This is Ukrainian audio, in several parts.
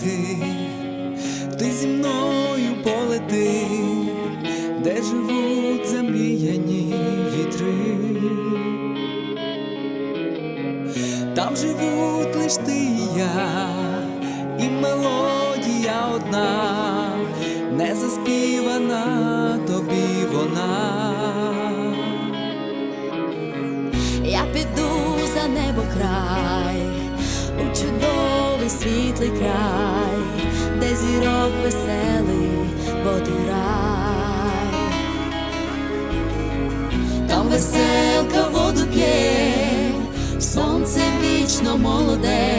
ти, ти зі мною полети, де живуть замріяні вітри. Там живуть лиш ти і я, і мелодія одна, не заспівана тобі вона. Я піду за небо край, у чудовий світлий край, де зірок веселий водорай. Там веселка воду п'є, сонце вічно молоде,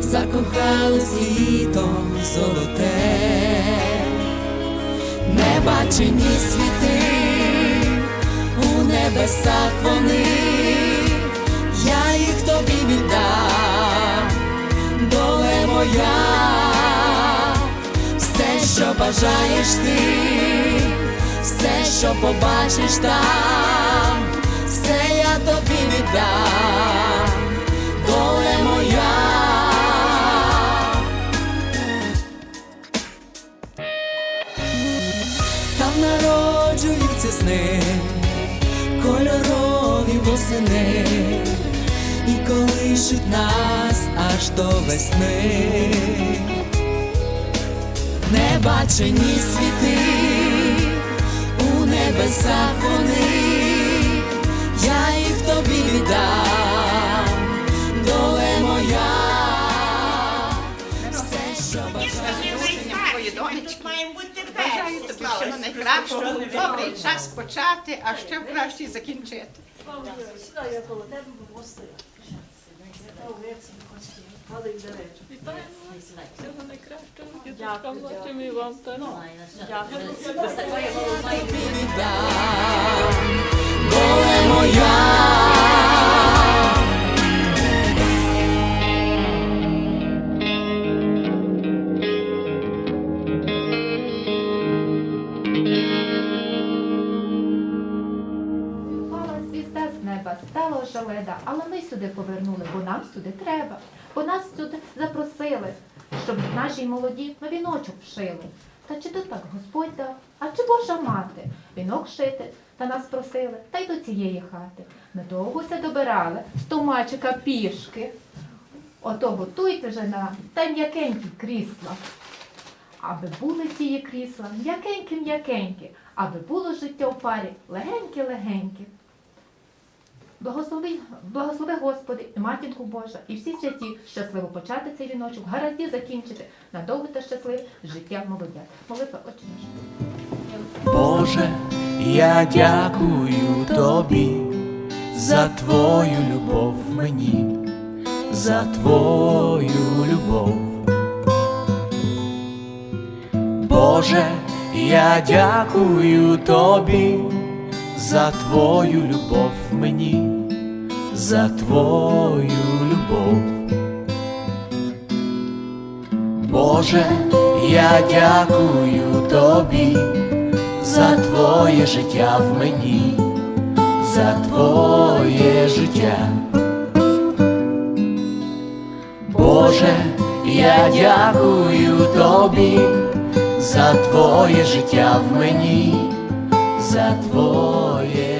закохалось літом золоте, небачені світи у небесах вони, бажаєш ти, все, що побачиш там, все я тобі віддам, доле моя. Там народжуються сни, кольорові восени, і колишуть нас аж до весни. Небачені світи, у небесах вони, я їх тобі віддам, доле моя, все, що бажаєш. Твої донечки. Бажаю тобі всього найкращого, добрий час почати, а ще в кращий закінчити. Падай речі. Всього найкращого, Дякую, діточкам нашим і вам теж. Дякую. Дякую. доле неба, жаледа, але ми сюди повернули, бо нам сюди треба. Бо нас сюди запросили, щоб наші молоді на віночок вшили. Та чи то так Господь дав, а чи Божа мати? Вінок шити, та нас просили, та й до цієї хати. Ми довго ся добирали, з томачика пішки. Ото готуйте вже нам, та м'якенькі крісла. Аби були ті крісла м'якенькі-м'якенькі, аби було життя в парі легеньке-легеньке. Благослови, благослови Господи, матінку Божа, і всі святі щасливо почати цей віночок, гаразді закінчити на довге та щасливе життя молодят. Молитва Отче наш. Боже, я дякую тобі за твою любов мені, за твою любов. Боже, я дякую тобі за твою любов мені, за твою любов. Боже, я дякую тобі за твоє життя в мені, за твоє життя. Боже, я дякую тобі за твоє життя в мені, за твоє